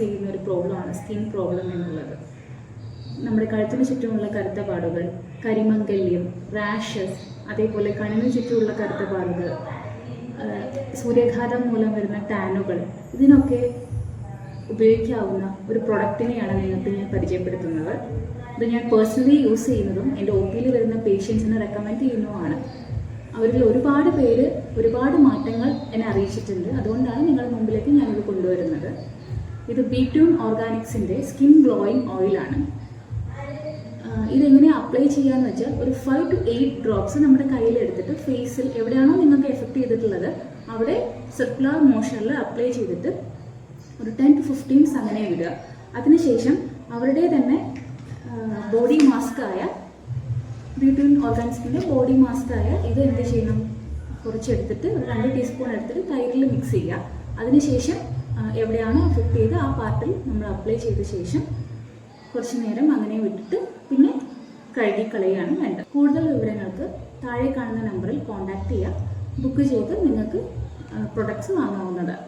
ചെയ്യുന്ന ഒരു പ്രോബ്ലമാണ് സ്കിൻ പ്രോബ്ലം എന്നുള്ളത്. നമ്മുടെ കഴുത്തിന് ചുറ്റുമുള്ള കറുത്ത പാടുകൾ കരിമംഗല്യം റാഷസ് അതേപോലെ കണ്ണിന് ചുറ്റുമുള്ള കറുത്ത പാടുകൾ സൂര്യാഘാതം മൂലം വരുന്ന ടാനുകൾ ഇതിനൊക്കെ ഉപയോഗിക്കാവുന്ന ഒരു പ്രൊഡക്റ്റിനെയാണ് നിങ്ങൾക്ക് ഞാൻ പരിചയപ്പെടുത്തുന്നത്. ഇത് ഞാൻ പേഴ്സണലി യൂസ് ചെയ്യുന്നതും എന്റെ ഒ പിയിൽ വരുന്ന പേഷ്യൻസിന് റെക്കമെൻഡ് ചെയ്യുന്നതുമാണ്. അവരിൽ ഒരുപാട് പേര് ഒരുപാട് മാറ്റങ്ങൾ എന്നെ അറിയിച്ചിട്ടുണ്ട്. അതുകൊണ്ടാണ് നിങ്ങളുടെ മുമ്പിലേക്ക് ഞാനിത് കൊണ്ടുവരുന്നത്. ഇത് ബി ട്യൂൺ ഓർഗാനിക്സിന്റെ സ്കിൻ ഗ്ലോയിങ് ഓയിലാണ്. ഇതെങ്ങനെ അപ്ലൈ ചെയ്യാന്ന് വെച്ചാൽ ഒരു ഫൈവ് ടു എയ്റ്റ് ഡ്രോപ്സ് നമ്മുടെ കയ്യിൽ എടുത്തിട്ട് ഫേസിൽ എവിടെയാണോ നിങ്ങൾക്ക് എഫക്റ്റ് ചെയ്തിട്ടുള്ളത് അവിടെ സർക്കുലർ മോഷനിൽ അപ്ലൈ ചെയ്തിട്ട് ഒരു ടെൻ ടു ഫിഫ്റ്റീൻസ് അങ്ങനെ ഇടുക. അതിനുശേഷം അവരുടെ തന്നെ ബോഡി മാസ്ക് ആയ ബ്യൂട്ടിൻ ഓർഗാനിക്സിന്റെ ബോഡി മാസ്ക് ആയ ഇത് എന്ത് ചെയ്യണം? കുറച്ചെടുത്തിട്ട് ഒരു രണ്ട് ടീസ്പൂൺ എടുത്തിട്ട് തൈരിൽ മിക്സ് ചെയ്യുക. അതിനുശേഷം എവിടെയാണോ അഫക്റ്റ് ചെയ്ത് ആ പാർട്ടിൽ നമ്മൾ അപ്ലൈ ചെയ്ത ശേഷം കുറച്ച് നേരം അങ്ങനെ വിട്ടിട്ട് പിന്നെ കഴുകി കളയുകയാണ് വേണ്ടത്. കൂടുതൽ വിവരങ്ങൾക്ക് താഴെ കാണുന്ന നമ്പറിൽ കോൺടാക്ട് ചെയ്യുക ബുക്ക് ചെയ്ത് നിങ്ങൾക്ക് പ്രൊഡക്ട്സ് വാങ്ങാവുന്നതാണ്.